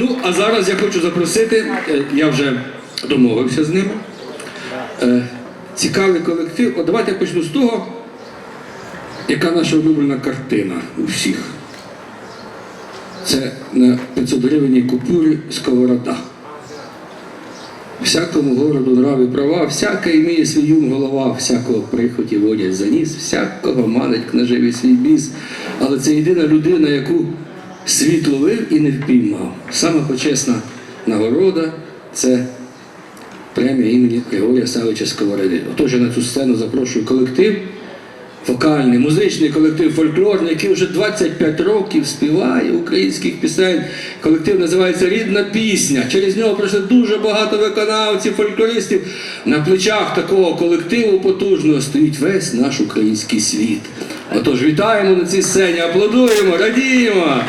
Ну, а зараз я хочу запросити, е, я вже домовився з ними. Е, Цікавий колектив. От давайте я почну з того, яка наша улюблена картина у всіх. Це на 500 гривень купюрі сковорода. Всякому городу нрави права, всяка імеє свій ум голова, всякого прихоті водять за ніс, всякого манить книжеві свій біс. Але це єдина людина, яку світ ловив і не впіймав. Саме почесна нагорода це премія імені Григорія Савича Сковороди. Отож я на цю сцену запрошую колектив, вокальний, музичний колектив фольклорний, який вже 25 років співає українських пісень. Колектив називається Рідна пісня. Через нього пройшло дуже багато виконавців, фольклористів. На плечах такого колективу потужного стоїть весь наш український світ. Отож, вітаємо на цій сцені, аплодуємо, радіємо.